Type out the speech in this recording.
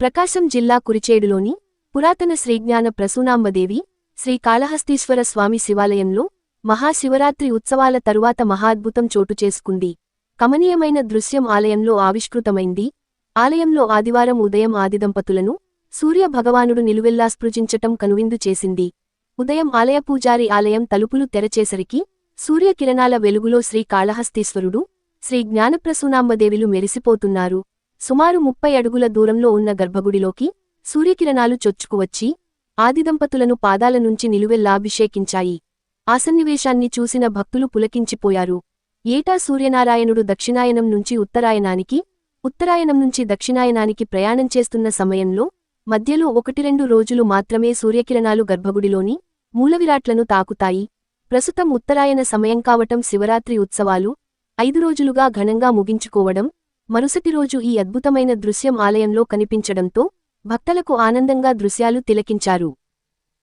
ప్రకాశం జిల్లా కురిచేడులోని పురాతన శ్రీజ్ఞాన ప్రసూనాంబదేవి శ్రీ కాళహస్తీశ్వర స్వామి శివాలయంలో మహాశివరాత్రి ఉత్సవాల తరువాత మహాద్భుతం చోటు చేసుకుంది. కమనీయమైన దృశ్యం ఆలయంలో ఆవిష్కృతమైంది. ఆలయంలో ఆదివారం ఉదయం ఆదిదంపతులను సూర్య భగవానుడు నిలువెల్లా స్పృజించటం కనువిందు చేసింది. ఉదయం ఆలయ పూజారి ఆలయం తలుపులు తెరచేసరికి సూర్యకిరణాల వెలుగులో శ్రీ కాళహస్తీశ్వరుడు శ్రీ జ్ఞానప్రసూనాంబదేవిలు మెరిసిపోతున్నారు. సుమారు ముప్పై అడుగుల దూరంలో ఉన్న గర్భగుడిలోకి సూర్యకిరణాలు చొచ్చుకువచ్చి ఆదిదంపతులను పాదాల నుంచి నిలువెల్లాభిషేకించాయి. ఆ సన్నివేశాన్ని చూసిన భక్తులు పులకించిపోయారు. ఏటా సూర్యనారాయణుడు దక్షిణాయనం నుంచి ఉత్తరాయణానికి ఉత్తరాయణం నుంచి దక్షిణాయనానికి ప్రయాణం చేస్తున్న సమయంలో మధ్యలో ఒకటి రెండు రోజులు మాత్రమే సూర్యకిరణాలు గర్భగుడిలోని మూలవిరాట్లను తాకుతాయి. ప్రస్తుతం ఉత్తరాయణ సమయం కావటం శివరాత్రి ఉత్సవాలు ఐదు రోజులుగా ఘనంగా ముగించుకోవడం మరుసటి రోజు ఈ అద్భుతమైన దృశ్యం ఆలయంలో కనిపించడంతో భక్తలకు ఆనందంగా దృశ్యాలు తిలకించారు.